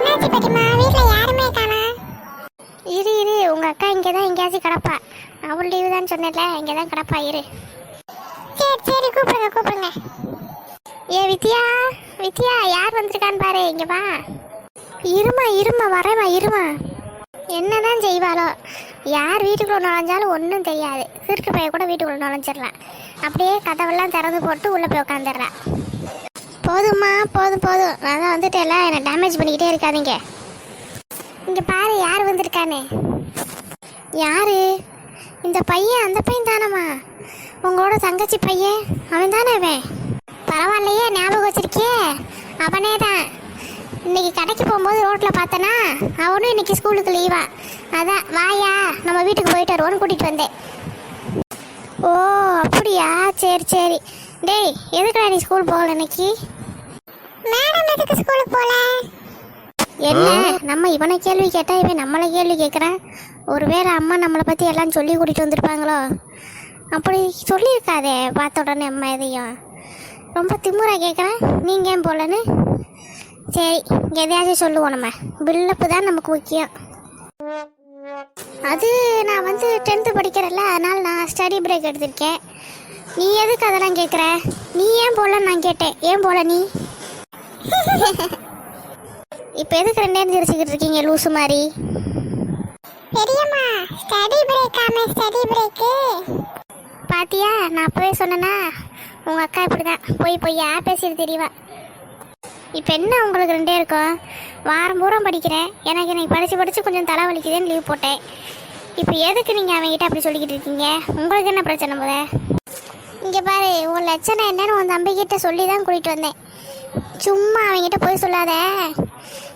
என்னாச்சு பெரியம்மா வீட்ல யாருமே காணா இரு இரு. உங்க அக்கா இங்கே தான் எங்கேயாச்சும் கிடப்பா. அவள் லீவு தான் சொன்னேன்ல. இங்கே தான் கிடப்பா. இரு. சரி சரி. கூப்பிடுங்க கூப்பிடுங்க. ஏ வித்யா? வித்யா யார் வந்திருக்கான்னு பாரு. இங்க வா. இருமா இருமா. வரேம்மா இருமா. என்னதான் செய்வாளோ. யார் வீட்டுக்குள்ள நுழைஞ்சாலும் ஒன்றும் தெரியாது. சிறுக்கு பைய கூட வீட்டுக்குள்ள நுழைஞ்சிடலாம். அப்படியே கதவெல்லாம் திறந்து போட்டு உள்ளே போய் உட்காந்துடுறா. போதும்மா போதும் போதும். நான் தான் எல்லாம் என்னை டேமேஜ் பண்ணிக்கிட்டே இருக்காதீங்க. இங்கே பாரு யார் வந்திருக்கானே? யாரு? இந்த பையன் அந்த பையன் தானம்மா? உங்களோட தங்கச்சி பையன் அவன் தானே அவன் பரவாயில்லையே ஞாபகம் வச்சிருக்கே அவனே தான். இன்னைக்கு கடைக்கு போகும்போது ரோட்டில் பார்த்தனா அவனும் இன்னைக்கு ஸ்கூலுக்கு லீவா அதான் வாயா நம்ம வீட்டுக்கு போயிட்டு வருவோன்னு கூட்டிகிட்டு வந்தேன். ஓ அப்படியா? சரி சரி. டேய் எதுக்குடா நீ ஸ்கூல் போகல இன்னைக்கு? மேடம் எதுக்கு ஸ்கூலுக்கு போல? என்ன? நம்ம இவனை கேள்வி கேட்டா இவன் நம்மளை கேள்வி கேட்குறான் ஒருவேளை அம்மா நம்மளை பற்றி எல்லாம் சொல்லி கூட்டிகிட்டு வந்திருப்பாங்களோ? அப்படி சொல்லியிருக்காதே பார்த்த உடனே அம்மா எதையும். ரொம்ப திமுறா கேட்குறேன் நீங்கள் ஏன் போகலன்னு சரி எதையாச்சும் சொல்லுவோம் நம்ம. பில்லப்பு தான் நமக்கு முக்கியம். அது நான் வந்து டென்த்து படிக்கிறேன்ல அதனால் நான் ஸ்டடி பிரேக் எடுத்திருக்கேன். நீ எதுக்கு அதெல்லாம் கேட்குற நீ ஏன் போகலன்னு நான் கேட்டேன். ஏன் போகல நீ? இப்போ எதுக்கு ரெண்டு நேரம் சிரிச்சுக்கிட்டு இருக்கீங்க லூசு மாதிரி? பெரியம்மா ஸ்டடி பிரேக் ஆமே ஸ்டடி பிரேக்கு பாத்தியா நான் அப்பவே சொன்னேனா உங்கள் அக்கா இப்படி தான் போய் பொய்யா பேசிட்டு தெரியவா இப்போ என்ன உங்களுக்கு ரெண்டே இருக்கும்? வாரம் பூரா படிக்கிறேன் எனக்கு இன்னைக்கு படித்து படித்து கொஞ்சம் தலைவலிக்குதுன்னு லீவ் போட்டேன். இப்போ எதுக்கு நீங்கள் அவங்ககிட்ட அப்படி சொல்லிக்கிட்டு இருக்கீங்க? உங்களுக்கு என்ன பிரச்சனை பாரு உன் லட்சணம் என்னன்னு உன் தம்பிக்கிட்ட சொல்லி தான் கூட்டிகிட்டு வந்தேன். சும்மா அவன்கிட்ட போய் சொல்லாத.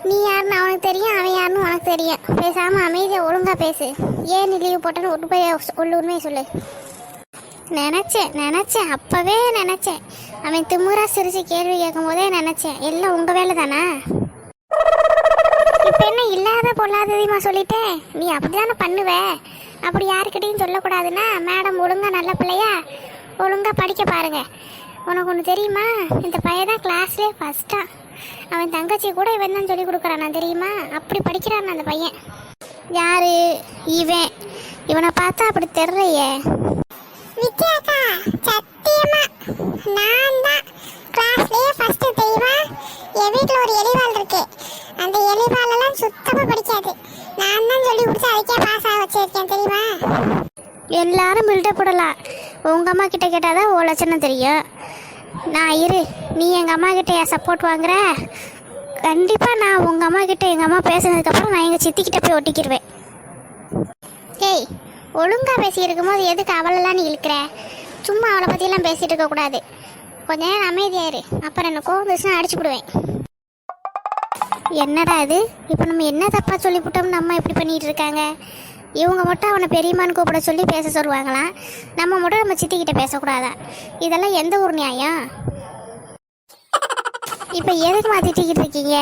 நீ யாருன்னு அவனுக்கு தெரியும் அவன் யாருன்னு உனக்கு தெரியும். பேசாமல் அமைதியாக ஒழுங்காக பேசு. ஏன் நீ லீவ் போட்டேன்னு ஒன்று போய் உள்ள உண்மையை சொல்லு. நினச்சேன் நினச்சேன். அப்போவே நினச்சேன். அவன் திமுறா சிரிச்சு கேள்வி கேட்கும் போதே நினச்சேன். எல்லாம் உங்கள் வேலை தானா இப்போ என்ன இல்லாத பொல்லாததையுமா சொல்லிட்டேன் நீ அப்படிதானே பண்ணுவ? அப்படி யாருக்கிட்டையும் சொல்லக்கூடாதுன்னா மேடம் ஒழுங்கா நல்ல பிள்ளையா? ஒழுங்காக படிக்க பாருங்க. உனக்கு ஒன்று தெரியுமா? இந்த பையன் தான் கிளாஸ்லேயே ஃபஸ்ட்டா அவன் தங்கச்சி கூட இவன் தான் சொல்லி கொடுக்குறானா தெரியுமா? அப்படி படிக்கிறான் அந்த பையன். யாரு? இவன். இவனை பார்த்தா அப்படி தெரியலையே. வித்யாக்கா சத்தியமா? நான் தான் கிளாஸ்லயே ஃபர்ஸ்ட் தெரியுமா என் வீட்டில் ஒரு எலிவால் இருக்கு. அந்த எலிவாலெல்லாம் சுத்தமாக சுத்தமா படிக்காது. நான் தான் சொல்லி கொடுத்து அதுக்கே பாஸ் ஆக வச்சிருக்கேன் தெரியுமா? எல்லாரும் பில்டப் போடலாம். உங்கள் அம்மா கிட்ட கேட்டால் தான் ஓ லட்சணம் தெரியும். நான் இரு நீ எங்கள் அம்மா கிட்ட என் சப்போர்ட் வாங்குற. கண்டிப்பாக நான் உங்கள் அம்மா கிட்ட எங்கள் அம்மா பேசுனதுக்கப்புறம் நான் எங்கள் சித்திக்கிட்ட போய் ஒட்டிக்கிடுவேன் ஏய் ஒழுங்காக பேசியிருக்கும் போது எதுக்கு அவளெல்லாம் நீ இழுக்கிற? சும்மா அவளை பற்றியெல்லாம் பேசிகிட்டு இருக்கக்கூடாது கொஞ்ச நேரம் அமைதியாயிரு. அப்புறம் என்ன கோவம் பேசினா அடிச்சு விடுவேன் என்னடா இது? இப்போ நம்ம என்ன தப்பாக சொல்லிவிட்டோம்னு அம்மா இப்படி பண்ணிகிட்டு இருக்காங்க? இவங்க மட்டும் அவனை பெரியம்மான்னு கூப்பிட சொல்லி பேச சொல்லுவாங்களாம். நம்ம மட்டும் நம்ம சித்திக்கிட்ட பேசக்கூடாதா? இதெல்லாம் எந்த ஊர் நியாயம்? இப்போ எதுக்கு மாத்திட்டிக்கிட்டு இருக்கீங்க?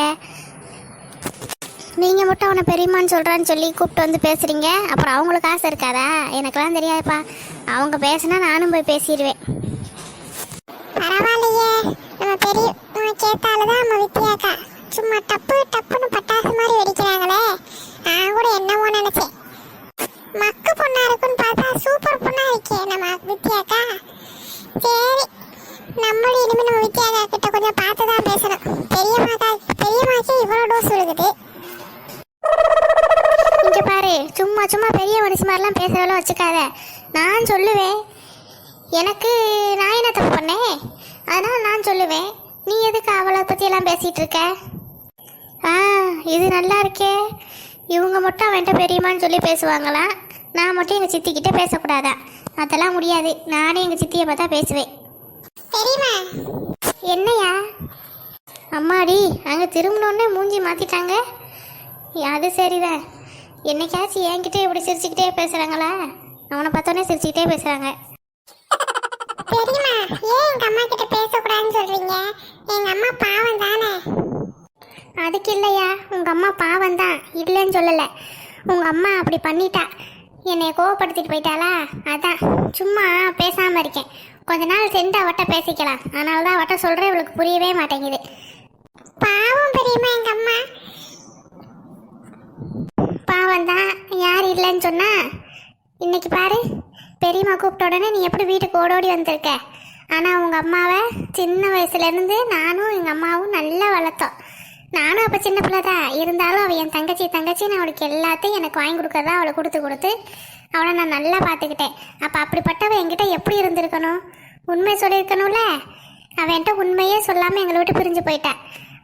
நீங்கள் மட்டும் அவனை பெரியம்மான்னு சொல்கிறான்னு சொல்லி கூப்பிட்டு வந்து பேசுகிறீங்க அப்புறம் அவங்களுக்கு ஆசை இருக்காதா? எனக்கெல்லாம் தெரியாதுப்பா. அவங்க பேசினா நானும் போய் பேசிடுவேன். பரவாயில்லையே. நம்ம பெரிய நம்ம நம்ம வித்தியாக்கா. சும்மா டப்பு டப்புன்னு பட்டாசு மாதிரி வெடிக்கிறாங்களே. நான் கூட என்னமோ நினைச்சேன் மக்கு பொண்ணா இருக்குன்னு பார்த்தா சூப்பர் பொண்ணா இருக்கே நம்ம வித்யாக்கா? சரி. நம்மளும் இனிமே நம்ம வித்யாக்கா கிட்ட கொஞ்சம் பார்த்து தான் பேசணும். பெரியமாக்கா பெரியமாக்கே இவ்வளோ டோஸ் விழுகுது இங்கே பாரு சும்மா சும்மா பெரிய மனுஷன் மாதிரிலாம் பேசுறவெல்லாம் வச்சுக்காத. நான் சொல்லுவேன். எனக்கு நான் என்ன தப்பு பண்ணேன்? அதனால நான் சொல்லுவேன். நீ எதுக்கு அவளை பற்றியெல்லாம் பேசிகிட்டு இருக்க? ஆ இது நல்லா இருக்கே. இவங்க மட்டும் அவன்கிட்ட பெரியம்மான்னு சொல்லி பேசுவாங்களா? நான் மட்டும் எங்கள் சித்திக்கிட்ட பேசக்கூடாதா? அதெல்லாம் முடியாது. நானே எங்கள் சித்தியை பார்த்தா பேசுவேன். தெரியுமா என்னையா? அம்மாடி அங்கே திரும்பினோடனே மூஞ்சி மாற்றிட்டாங்க அது சரிதான். என்னைக்காச்சும் என்கிட்ட இப்படி சிரிச்சுக்கிட்டே பேசுகிறாங்களா அவனை பார்த்தோன்னே சிரிச்சுக்கிட்டே பேசுகிறாங்க தெரியுமா ஏன் எங்க அம்மா கிட்ட பேசக்கூடாதுன்னு சொல்றீங்க? எங்க அம்மா பாவம் தானே? அதுக்கு இல்லையா உங்கள் அம்மா பாவம் தான். இல்லைன்னு சொல்லலை. உங்கள் அம்மா அப்படி பண்ணிட்டா. என்னை கோவப்படுத்திட்டு போயிட்டாளா? அதான் சும்மா பேசாமல் இருக்கேன். கொஞ்ச நாள் சேர்ந்து அவட்ட பேசிக்கலாம். அதனால தான் அவட்ட சொல்கிறேன் இவளுக்கு புரியவே மாட்டேங்குது. பாவம் பெரியம்மா எங்கள் அம்மா. பாவம் தான் யார் இல்லைன்னு சொன்னால் இன்னைக்கு பாரு பெரியம்மா கூப்பிட்ட உடனே நீ எப்படி வீட்டுக்கு ஓடோடி வந்திருக்க? ஆனால் உங்கள் அம்மாவை சின்ன வயசுலேருந்து நானும் எங்கள் அம்மாவும் நல்லா வளர்த்தோம். நானும் அப்போ சின்ன பிள்ளை தான் இருந்தாலும் அவள் என் தங்கச்சி தங்கச்சின்னு அவளுக்கு எல்லாத்தையும் எனக்கு வாங்கி கொடுக்கறதா அவளை கொடுத்து கொடுத்து அவளை நான் நல்லா பார்த்துக்கிட்டேன். அப்போ அப்படிப்பட்டவ என்கிட்ட எப்படி இருந்திருக்கணும்? உண்மை சொல்லியிருக்கணும்ல? அவன் என்கிட்ட உண்மையே சொல்லாமல் எங்களை விட்டு பிரிஞ்சு போயிட்டா.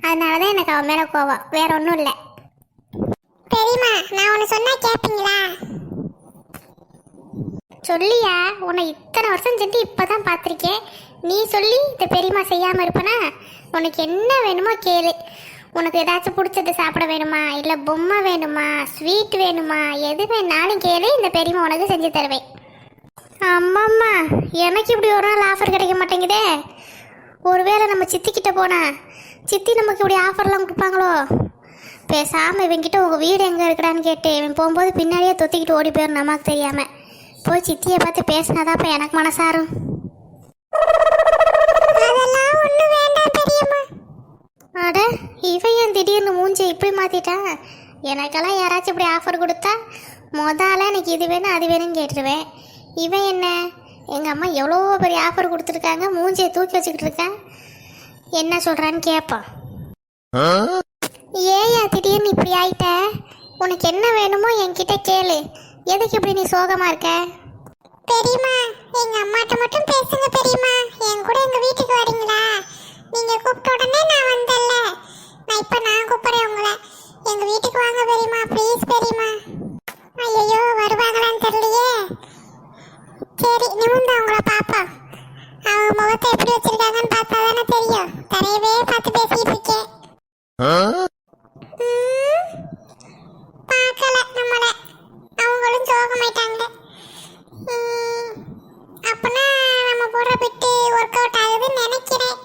அதனால தான் எனக்கு அவன் மேலே கோவம். வேற ஒன்றும் இல்லை. பெரியம்மா நான் ஒன்று சொன்னா கேட்பீங்களா சொல்லியா? உன்னை இத்தனை வருஷம் செஞ்சு இப்பதான் பார்த்துருக்கேன் நீ சொல்லி இந்த பெரியம்மா செய்யாம இருப்பனா? உனக்கு என்ன வேணுமோ கேளு. உனக்கு ஏதாச்சும் பிடிச்சது சாப்பிட வேணுமா? இல்லை பொம்மை வேணுமா? ஸ்வீட் வேணுமா? எது வேணாலும் கேளு இந்த பெரியம்மா உனக்கு செஞ்சு தருவேன். அம்மாம்மா எனக்கு இப்படி ஒரு நாள் ஆஃபர் கிடைக்க மாட்டேங்குதே. ஒருவேளை நம்ம சித்திக்கிட்ட போனா சித்தி நமக்கு இப்படி ஆஃபர்லாம் கொடுப்பாங்களோ? பேசாமல் இவங்கிட்ட உங்கள் வீடு எங்கே இருக்கிறான்னு கேட்டு இவன் போகும்போது பின்னாடியே தொத்திக்கிட்டு ஓடி போயிடும் நமக்கு தெரியாமல் போய் சித்தியை பார்த்து பேசினாதான் இப்போ எனக்கு மனசாரும் அதெல்லாம் ஒன்றும் வேண்டாம் பெரியம்மா அட இவன் ஏன் திடீர்னு மூஞ்சி இப்படி மாத்திட்டான் எனக்கெல்லாம் யாராச்சும் இப்படி ஆஃபர் கொடுத்தா முதல்ல எனக்கு இது வேணும் அது வேணும்னு கேட்டுருவேன். இவன் என்ன? எங்கள் அம்மா எவ்வளோ பெரிய ஆஃபர் கொடுத்துருக்காங்க மூஞ்சியை தூக்கி வச்சுக்கிட்டு இருக்கேன் என்ன சொல்கிறான்னு கேட்பான் ஏயா திடீர்னு இப்படி ஆயிட்ட? உனக்கு என்ன வேணுமோ என்கிட்ட கேளு. எதுக்கு இப்படி நீ சோகமா இருக்க? பெரியம்மா எங்க அம்மாட்ட மட்டும் பேசுங்க பெரியம்மா. என் கூட எங்க வீட்டுக்கு வரீங்களா? நீங்க கூப்பிட்ட உடனே நான் வந்தேன்ல நான் இப்ப நான் கூப்பிடுறேன் உங்களை எங்க வீட்டுக்கு வாங்க பெரியம்மா ப்ளீஸ் பெரியம்மா ஐயோ வருவாங்களான்னு தெரியலையே சரி நிமிர்ந்து அவங்கள பாப்போம் அவங்க முகத்தை எப்படி வச்சிருக்காங்கன்னு பார்த்தா தானே தெரியும் தரையவே பார்த்து பேசிட்டு இருக்கேன் ம், பார்க்கல நம்மள அவங்களும் சோகமாயிட்டாங்க ம், அப்பனா நம்ம போடுற பிட்டு ஒர்க் அவுட் ஆகுதுன்னு நினைக்கிறேன்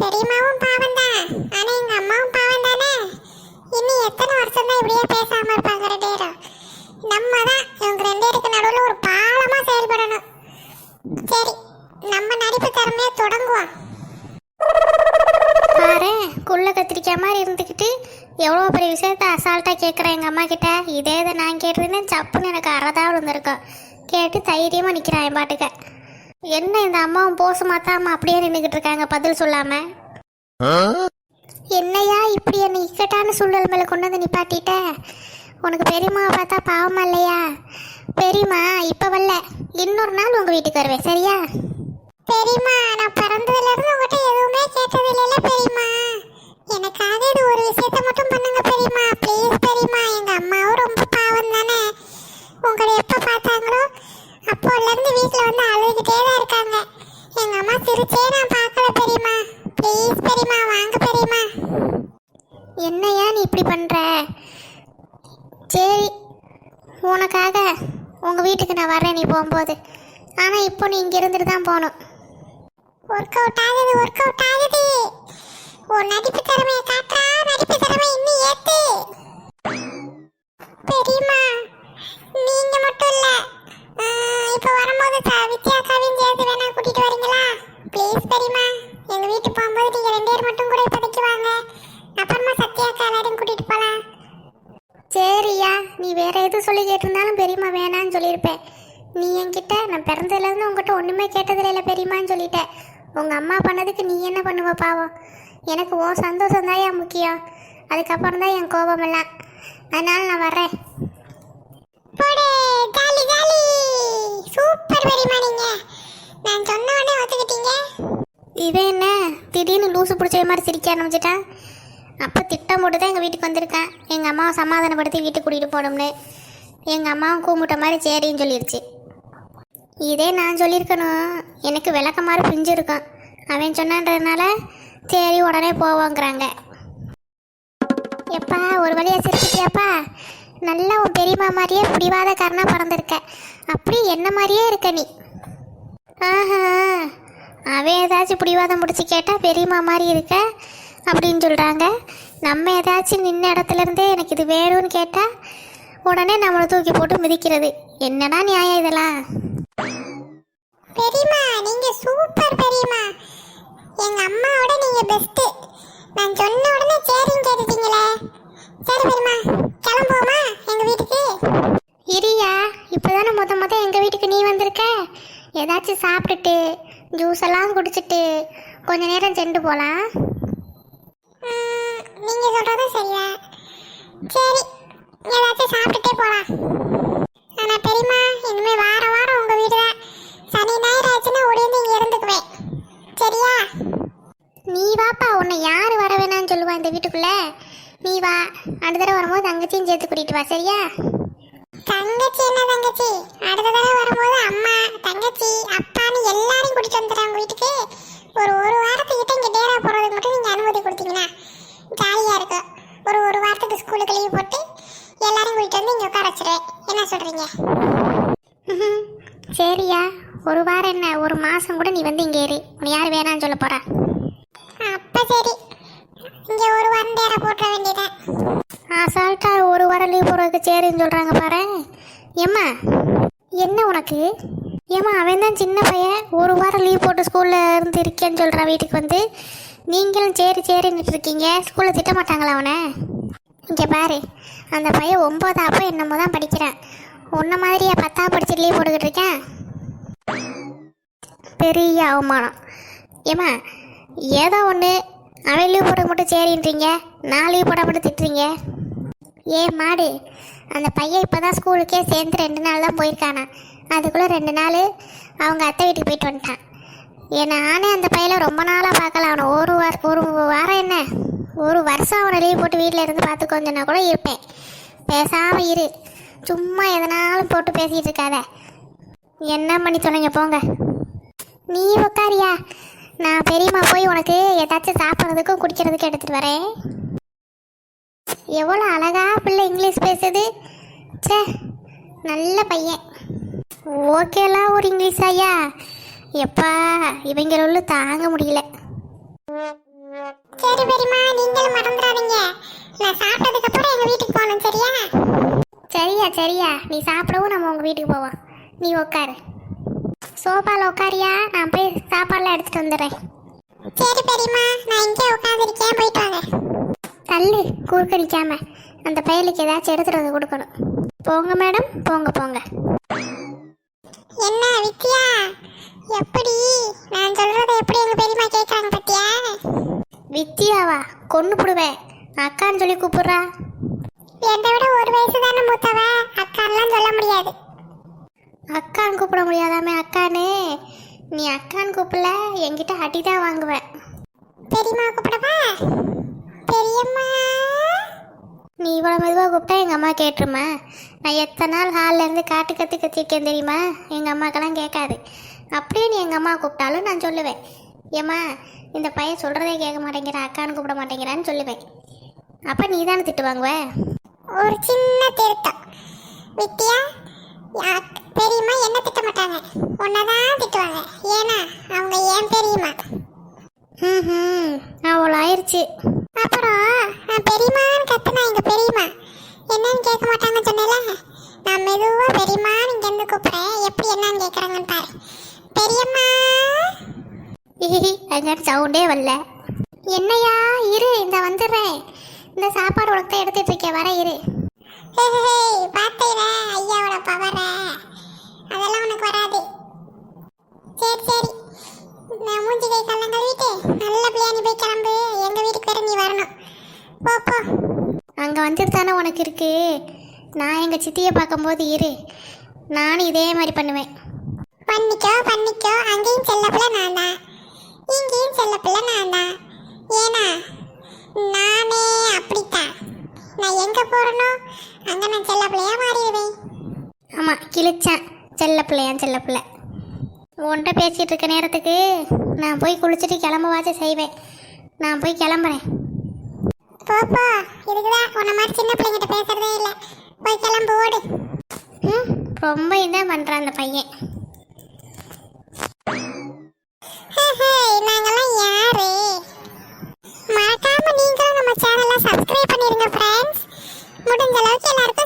பெரியம்மாவும் பாவம் தான் ஆனா எங்க அம்மாவும் பாவம் தானே இன்னும் எத்தனை வருஷம் தான் இப்படியே பேசாம இருப்பாங்க ரெண்டு பேரும் நம்ம தான் இவங்க ரெண்டு பேருக்கு நடுவில் ஒரு பாலமா செயல்படணும் சரி நம்ம நடிப்பு திறமையை தொடங்குவோம் பாரு குள்ள கத்திரிக்காய் மாதிரி இருந்துக்கிட்டு எவ்வளோ பெரிய விஷயத்த அசால்ட்டாக கேட்குறேன் எங்கள் அம்மா கிட்ட இதே இதை நான் கேட்டிருந்தேன் சப்புன்னு எனக்கு அறதா விழுந்திருக்கும் கேட்டு தைரியமாக நிற்கிறான் என் பாட்டுக்க. என்ன இந்த அம்மாவும் போச மாத்தாம அப்படியே நின்றுக்கிட்டு இருக்காங்க பதில் சொல்லாம? என்னையா இப்படி என்னை இக்கட்டான சூழல் மேலே கொண்டு வந்து நிப்பாட்டிட்ட? உனக்கு பெரியம்மாவை பார்த்தா பாவமா இல்லையா? பெரியம்மா இப்போ வரல. இன்னொரு நாள் உங்கள் வீட்டுக்கு வருவேன் சரியா? பெரியம்மா நான் பிறந்ததுல இருந்து உங்ககிட்ட எதுவுமே கேட்டது இல்லைல்ல பெரியம்மா. எனக்காக இது ஒரு விஷயத்த மட்டும் பண்ணுங்க பெரியம்மா. ப்ளீஸ் பெரியம்மா எங்க அம்மாவும் ரொம்ப பாவம் தானே உங்களை எப்ப பார்த்தா அப்போல இருந்து வீட்ல வந்து அழுதுகிட்டே தான் இருக்காங்க. எங்க அம்மா சிரிச்சே நான் பார்க்கல பெரியமா ப்ளீஸ் பெரியமா வாங்க பெரியமா என்னையா நீ இப்படி பண்ற? சரி உனக்காக உங்க வீட்டுக்கு நான் வரேன் நீ போகும்போது. ஆனா இப்போ நீ இங்க இருந்துட்டு தான் போகணும். ஒர்க் அவுட் ஆகுது ஒர்க் அவுட் ஆகுது ஒரு நடிப்பு திறமையை காட்டுறா நடிப்பு திறமை இன்னும் ஏத்து பெரியம்மா நீங்க மட்டும் இல்ல ஆஹ், இப்ப வரும்போது த- வித்யா கவின் சேர்த்து வேணா கூட்டிட்டு வரீங்களா ப்ளீஸ் பெரியம்மா எங்க வீட்டுக்கு போகும்போது நீங்க ரெண்டு பேர் மட்டும் கூட இப்போதைக்கு வாங்க அப்புறமா சத்யாக்கா எல்லாரையும் கூட்டிட்டு போலாம் சரியா நீ வேற எதுவும் சொல்லி கேட்டிருந்தாலும் பெரியம்மா வேணான்னு சொல்லியிருப்பேன் நீ என்கிட்ட நான் பிறந்ததுலேருந்து உங்ககிட்ட ஒன்றுமே கேட்டதில்ல இல்லை பெரியம்மான்னு சொல்லிட்டேன் உங்கள் அம்மா பண்ணதுக்கு நீ என்ன பண்ணுவ பாவம் எனக்கு ஓ சந்தோஷம் தான் என் முக்கியம் அதுக்கப்புறம் தான் என் கோபம் எல்லாம் அதனால நான் வர்றேன். சூப்பர் பெரியம்மா நீங்க. நான் சொன்ன உடனே ஒத்துக்கிட்டீங்க. இவன் என்ன திடீர்னு லூசு பிடிச்ச மாதிரி சிரிக்க ஆரம்பிச்சிட்டான் அப்போ திட்டம் போட்டு தான் எங்கள் வீட்டுக்கு வந்திருக்கேன் எங்கள் அம்மாவை சமாதானப்படுத்தி வீட்டுக்கு கூட்டிகிட்டு போகணும்னு. எங்கள் அம்மாவும் கூமுட்ட மாதிரி சரின்னு சொல்லிடுச்சு இதே நான் சொல்லியிருக்கணும். எனக்கு விளக்க மாதிரி பிரிஞ்சிருக்கும் அவன் சொன்னான்றதுனால சரி உடனே போவோங்கிறாங்க. எப்பா ஒரு வழியாக சிரிச்சிட்டியாப்பா? நல்லா உன் பெரியம்மா மாதிரியே பிடிவாதக்காரனா பிறந்திருக்க. அப்படி என்ன மாதிரியே இருக்க நீ? ஆஹா அவன் ஏதாச்சும் பிடிவாதம் முடிச்சு கேட்டால் பெரியம்மா மாதிரி இருக்க அப்படின்னு சொல்கிறாங்க நம்ம ஏதாச்சும் நின்ன இடத்துல இருந்தே எனக்கு இது வேணும்னு கேட்டால் உடனே நம்மளை தூக்கி போட்டு மிதிக்கிறது. என்னடா நியாயம் இதெல்லாம்? பெரியம்மா நீங்க சூப்பர் பெரியம்மா. எங்க அம்மாவோட நீங்க பெஸ்ட் நான் சொன்ன உடனே சரின்னு கேட்டுட்டீங்களே சரி பெரியம்மா கிளம்புவோமா எங்க வீட்டுக்கு ஜூஸ் எல்லாம் குடிச்சிட்டு கொஞ்ச நேரம் சென்று போகலாம் நீங்க சொல்றது சரியா. சரி ஏதாச்சும் சாப்பிட்டுட்டே போலாம். ஆனா பெரியம்மா இனிமே வார வாரம் உங்க வீடு தான். சனி ஞாயிறு ஆச்சுன்னா ஓடிந்து இங்க இருந்துக்குவேன். சரியா? நீ வாப்பா உன்னை யார் வர வேணாம்னு சொல்லுவா இந்த வீட்டுக்குள்ள? நீ வா அடுத்த தடவை வரும்போது தங்கச்சியும் சேர்த்து கூட்டிட்டு வா சரியா? தங்கச்சி என்ன தங்கச்சி? அடுத்த தடவை வரும்போது அம்மா தங்கச்சி அப்பான்னு எல்லாரையும் கூட்டிட்டு வந்துடுறாங்க வீட்டுக்கு. ஒரு ஒரு வாரத்துக்கிட்ட இங்க டேரா போறதுக்கு மட்டும் நீங்க அனுமதி கொடுத்தீங்கன்னா ஜாலியா இருக்கும். ஒரு ஒரு வாரத்துக்கு ஸ்கூலுக்கு லீவ் போட்டு எல்லாரையும் கூட்டிட்டு வந்து இங்க உட்கார வச்சிருவேன். என்ன சொல்றீங்க? ம்ஹும். சரியா. ஒரு வாரம் என்ன? ஒரு மாசம் கூட நீ வந்து இங்கே இரு. உன்னை யார் வேணாம்னு சொல்ல போறா? அப்ப சரி. இங்க ஒரு வாரம் டேரா போட்டுற வேண்டியதான் அசால்ட்டா ஒரு வாரம் லீவ் போடுறதுக்கு சரின்னு சொல்றாங்க பாரு. ஏம்மா என்ன உனக்கு? ஏம்மா அவன் தான் சின்ன பையன். ஒரு வாரம் லீவ் போட்டு ஸ்கூலில் இருந்து இருக்கேன்னு சொல்கிறான் வீட்டுக்கு வந்து. நீங்களும் சரி சரின்னுட்டு இருக்கீங்க. ஸ்கூலில் திட்ட மாட்டாங்களா அவனை? இங்கே பாரு அந்த பையன் ஒன்பதாப்போ என்னமோ தான் படிக்கிறான். உன்ன மாதிரியே பத்தா படிச்சு லீவ் போட்டுக்கிட்டு இருக்கேன்? பெரிய அவமானம். ஏம்மா ஏதோ ஒன்று அவன் லீவ் போட மட்டும் சரின்றீங்க. நான் லீவ் போட மட்டும் திட்டுறீங்க. ஏ மாடு அந்த பையன் இப்போ தான் ஸ்கூலுக்கே சேர்ந்து ரெண்டு நாள் தான் போயிருக்கானா. அதுக்குள்ளே ரெண்டு நாள் அவங்க அத்தை வீட்டுக்கு போயிட்டு வந்துட்டான். ஏன் நானே அந்த பையனை ரொம்ப நாளாக பார்க்கல. அவனை ஒரு வார ஒரு வாரம் என்ன? ஒரு வருஷம் அவனை லீவ் போட்டு வீட்டில் இருந்து பார்த்து கொஞ்சம்னா கூட இருப்பேன். பேசாமல் இரு. சும்மா எதனாலும் போட்டு பேசிகிட்டு இருக்காத. என்ன பண்ணி சொன்னீங்க போங்க. நீ உக்காரியா? நான் பெரியம்மா போய் உனக்கு ஏதாச்சும் சாப்பிட்றதுக்கும் குடிக்கிறதுக்கும் எடுத்துட்டு வரேன். எவ்வளோ அழகா பிள்ளை இங்கிலீஷ் பேசுது? ச்சே நல்ல பையன். ஓகேலாம் ஒரு இங்கிலீஷ் ஐயா. எப்பா இவங்கள தாங்க முடியல. சரி பெரியம்மா நீங்களும் மறந்துடாதீங்க. நான் சாப்பிட்டதுக்கு அப்புறம் எங்க வீட்டுக்கு போகணும் சரியா? சரியா சரியா. நீ சாப்பிடவும் நம்ம உங்கள் வீட்டுக்கு போவோம். நீ உட்காரு சோஃபாவில் உட்காரியா நான் போய் சாப்பாடுலாம் எடுத்துகிட்டு வந்துடுறேன். சரி பெரியம்மா நான் இங்கே உட்காந்துருக்கேன் போயிட்டு வாங்க. தள்ளு குறுக்க நிற்காம அந்த பயலுக்கு ஏதாச்சும் எடுத்துகிட்டு வந்து கொடுக்கணும். போங்க மேடம் போங்க போங்க. என்ன வித்யா? எப்படி? நான் சொல்றதை எப்படி எங்க பெரியம்மா கேட்கறாங்க பத்தியா? வித்தியாவா கொண்டு போடுவேன் அக்கான்னு சொல்லி கூப்பிடுறா. என்னை விட ஒரு வயசு தானே மூத்தவ? அக்கான்லாம் சொல்ல முடியாது. அக்கான்னு கூப்பிட முடியாதாமே அக்கான்னு நீ அக்கான்னு கூப்பிடல என்கிட்ட அடி தான் வாங்குவேன் பெரியம்மா கூப்பிடவா? பெரியம்மா. நீ இவ்வளோ மெதுவாக கூப்பிட்டா எங்கள் அம்மா கேட்டுருமா? நான் எத்தனை நாள் ஹாலில் இருந்து காட்டு கற்று கத்திருக்கேன் தெரியுமா? எங்கள் அம்மாக்கெல்லாம் கேட்காது. அப்படியே நீ எங்கள் அம்மா கூப்பிட்டாலும் நான் சொல்லுவேன். ஏம்மா இந்த பையன் சொல்கிறதே கேட்க மாட்டேங்கிறான் அக்கான்னு கூப்பிட மாட்டேங்கிறான்னு சொல்லுவேன். அப்போ நீ தானே திட்டு வாங்குவ? ஒரு சின்ன திருத்தம். வித்யா யா- பெரியம்மா என்ன திட்ட மாட்டாங்க? உன்னதான் திட்டுவாங்க. ஏன்னா அவங்க ஏன் பெரியம்மா ம் அவ்வளோ ஆயிடுச்சு அப்புறம் நான் பெரியம்மான்னு கத்துனா எங்க பெரியம்மா என்னன்னு கேட்க மாட்டாங்கன்னு சொன்னேல நான் மெதுவா பெரியம்மான்னு இங்க இருந்து கூப்பிடுறேன் எப்படி என்னன்னு கேக்குறாங்கன்னு பாரு பெரியம்மா அங்கே சவுண்டே வரல என்னையா இரு இந்த வந்துடுறேன் இந்த சாப்பாடு உனக்கு தான் எடுத்துட்டு இருக்கேன் வர இரு ஹே, ஹே, ஹே, பாத்தீங்களா ஐயாவோட பவர அதெல்லாம் உனக்கு வராது சரி சரி நான் மூஞ்சி கை கல்லாம் கழுவிட்டு நல்ல பிள்ளையா நீ போய் கிளம்பு எங்க வீட்டுக்கு வேற நீ வரணும் போ போ அங்கே வந்துட்டு இருக்கு. நான் எங்கள் சித்தியை பார்க்கும்போது இரு. நானும் இதே மாதிரி பண்ணுவேன். பண்ணிக்கோ பண்ணிக்கோ. அங்கேயும் செல்ல பிள்ளை நான் தான். இங்கேயும் செல்ல பிள்ளை நான் தான். ஏன்னா நானே அப்படித்தான். நான் எங்க போறேனோ அங்க நான் செல்ல பிள்ளையா மாறிடுவேன். ஆமாம் கிழிச்சான் செல்ல பிள்ளையான் செல்ல பிள்ளை. உன்கிட்ட பேசிகிட்டு இருக்க நேரத்துக்கு நான் போய் குளிச்சுட்டு கிளம்பவாச்சும் செய்வேன். நான் போய் கிளம்புறேன். போ இதுக்குதான் உன்ன மாதிரி சின்ன பிள்ளைங்கிட்ட பேசுறதே இல்லை. போய் கிளம்பு ஓடு. ம்? ரொம்ப இதான் பண்ணுறான் அந்த பையன். நாங்கெல்லாம் யாரு? மறக்காம நீங்களும் நம்ம சேனலை சப்ஸ்கிரைப் பண்ணிருங்க ஃப்ரெண்ட்ஸ் முடிஞ்ச அளவுக்கு எல்லாருக்கும்